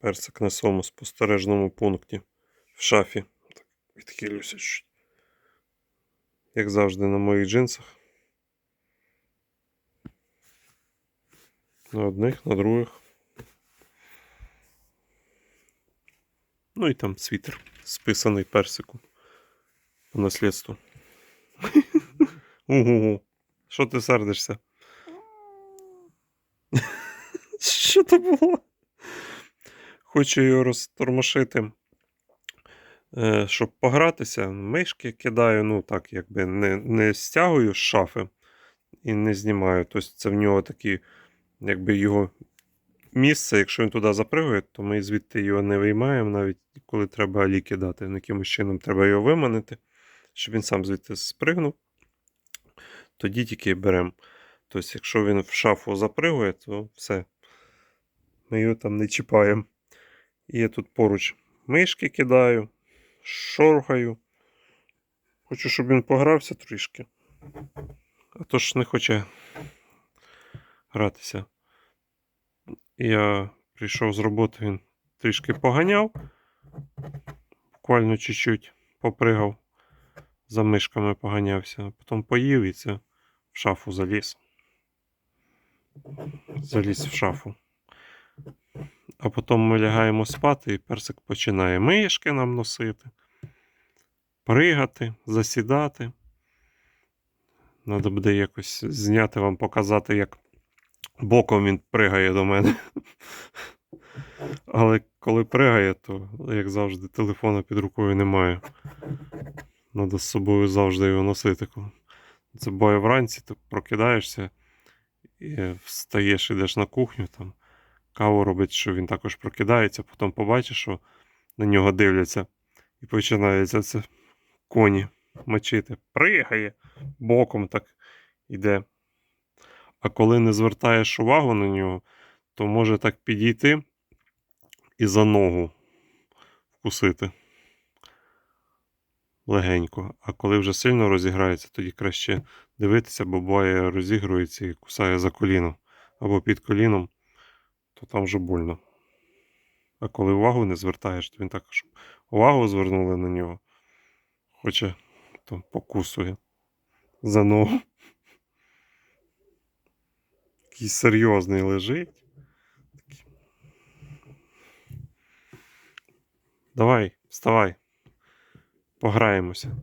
Персик на своєму спостережному пункті в шафі. Так, відхилюся. Як завжди на моїх джинсах. На одних, на других. Ну і там світер, списаний персиком. По наслідству. Угу. Що ти сердишся? Що то було? Хочу його розтормошити, е, щоб погратися. Мишки кидаю, ну так, якби не, не стягую з шафи і не знімаю. Тобто це в нього такі, якби його місце, якщо він туди запригує, то ми звідти його не виймаємо, навіть коли треба алі кидати. Ну, Якимось чином треба його виманити, щоб він сам звідти спригнув. Тоді тільки беремо. Тобто, якщо він в шафу запригує, то все. Ми його там не чіпаємо. І я тут поруч мишки кидаю, шорхаю. Хочу, щоб він погрався трішки. А то ж не хоче гратися. Я прийшов з роботи, він трішки поганяв, буквально чуть-чуть попригав, за мишками поганявся, а потім поїв і це в шафу заліз. Заліз в шафу. А потім ми лягаємо спати, і персик починає мишки нам носити, пригати, засідати. Надо буде якось зняти вам, показати, як боком він пригає до мене. Але коли пригає, то, як завжди, телефона під рукою немає. Надо з собою завжди його носити. Це буває вранці, ти прокидаєшся і встаєш, ідеш на кухню, там каву робить, що він також прокидається, потім побачиш, що на нього дивляться, і починається це коні мочити. Пригає боком так іде. А коли не звертаєш увагу на нього, то може так підійти і за ногу вкусити легенько. А коли вже сильно розіграється, тоді краще дивитися, бо буває розігрується і кусає за коліно або під коліном, то там вже больно. А коли увагу не звертаєш, то він так, щоб увагу звернули на нього, хоче, то покусує за ногу. Такий серйозний лежить. Давай, вставай. Пограємося.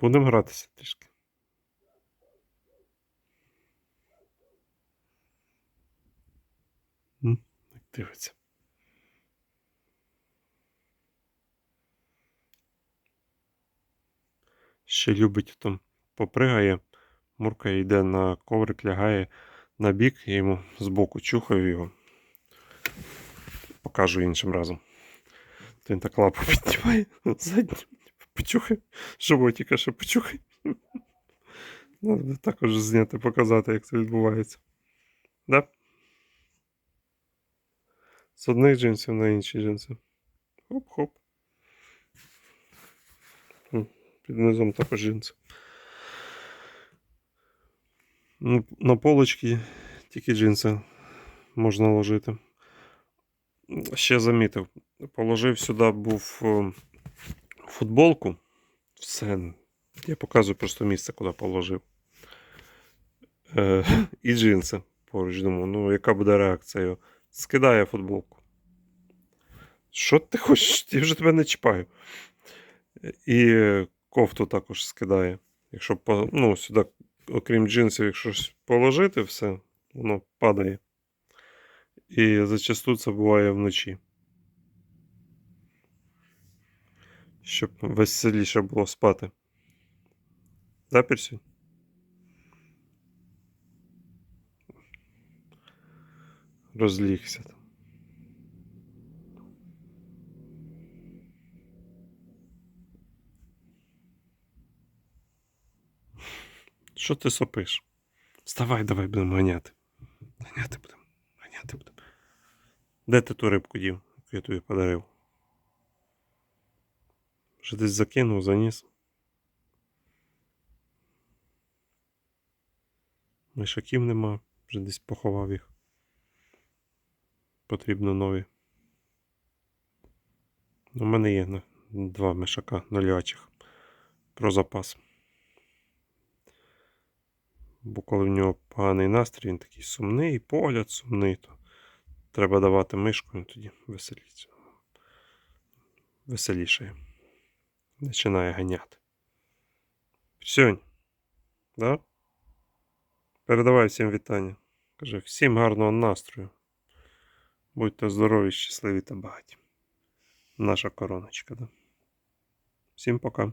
Будемо гратися трішки. М, Так дивиться. Ще любить там попригає, муркає, йде на коврик, лягає на бік, я йому збоку чухаю його. Покажу іншим разом. То він так лапу піднімає задню. Почухай. Животика ще почухай. Надо також зняти, показати, як це відбувається. Да? З одних джинсів на інші джинси. Хоп-хоп. Під низом також джинси. Ну, На полочки тільки джинси можна ложити. Ще замітив. Положив сюди був е, футболку. Все. Я показую просто місце, куди положив. Е, і джинси. Поруч думаю, ну яка буде реакція? Скидає футболку. Що ти хочеш? Я вже тебе не чіпаю. І кофту також скидає. Якщо ну, сюди, окрім джинсів, якщо щось положити, все, воно падає. І зачасту це буває вночі. Щоб веселіше було спати. Да, Персі? Розлігся там. Що ти сопиш? Вставай, давай будемо ганяти. Ганяти будемо. Ганяти будемо. Де ти ту рибку їв, яку я тобі подарив? Вже десь закинув, заніс. Мишаків нема. Вже десь поховав їх. Потрібно нові. У мене є два мишака нольочих про запас. Бо коли в нього поганий настрій, він такий сумний, погляд сумний, то треба давати мишку, і тоді веселіться. Веселіше. Починає ганяти. Сьонь. Да? Передавай всім вітання. Каже, всім гарного настрою. Будьте здорові, щасливі та багаті. Наша короночка, да? Всім пока.